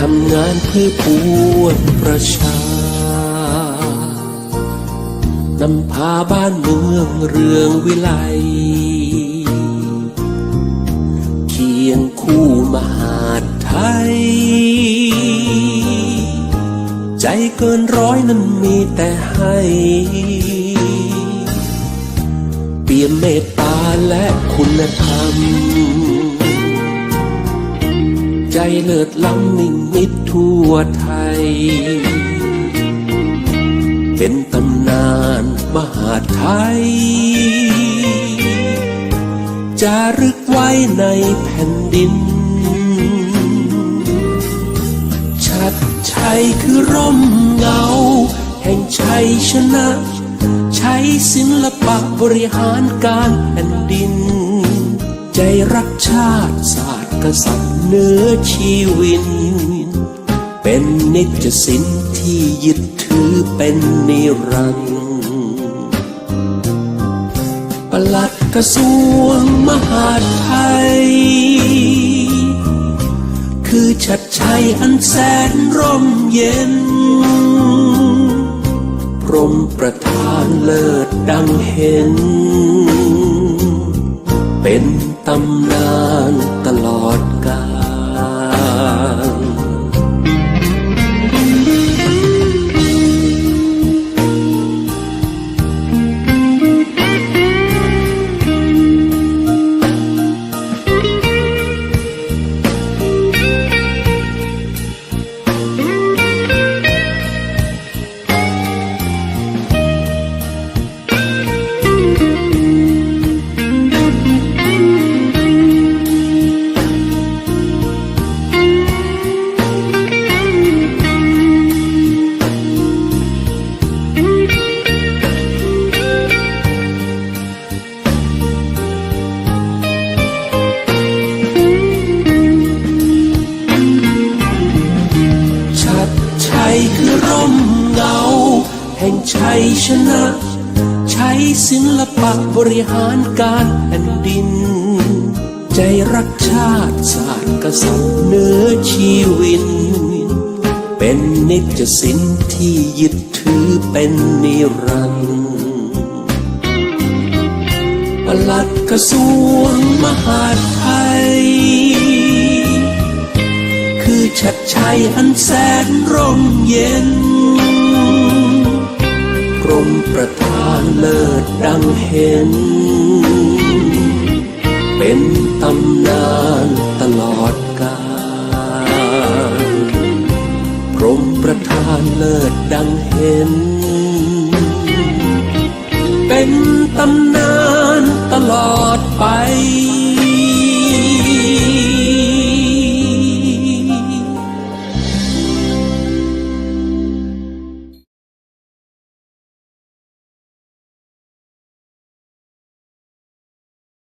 คือปวงประชานำพาบ้านเมืองเรืองวิไลเคียงคู่มหาดไทย ใจเกินร้อยนั้นมีแต่ให้ เปี่ยมเมตตาและคุณธรรม ใจเลิศล้ำมิ่งมิตรทั่วไทย เป็นตำนานมหาไทย จารึกไว้ในแผ่นดิน ชัดชัยคือร่มเงา แห่งชัยชนะ ใช้ศิลปะบริหารการแผ่นดิน ใจรักชาติศาสตร์กษัตริย์เนื้อชีวิน เป็นนิจสินที่ยึดถือเป็นนิรันดร์ปลัดกระทรวงมหาดไทย คือชัดชัยอันแสนร่มเย็น พรมประธานเลิศดังเห็น เป็น ตำนานตลอดกาล ห่งชัยชนะ ใช้ศิลปะบริหารการแผ่นดิน ใจรักชาติศาสตร์กษัตริย์เนื้อชีวินเป็นนิจสินที่ยึดถือเป็นนิรันดร์ปลัดกระทรวงมหาดไทย คือชัดชัยอันแสนร่มเย็น กรมประธานเลิศดังเห็น เป็นตำนาน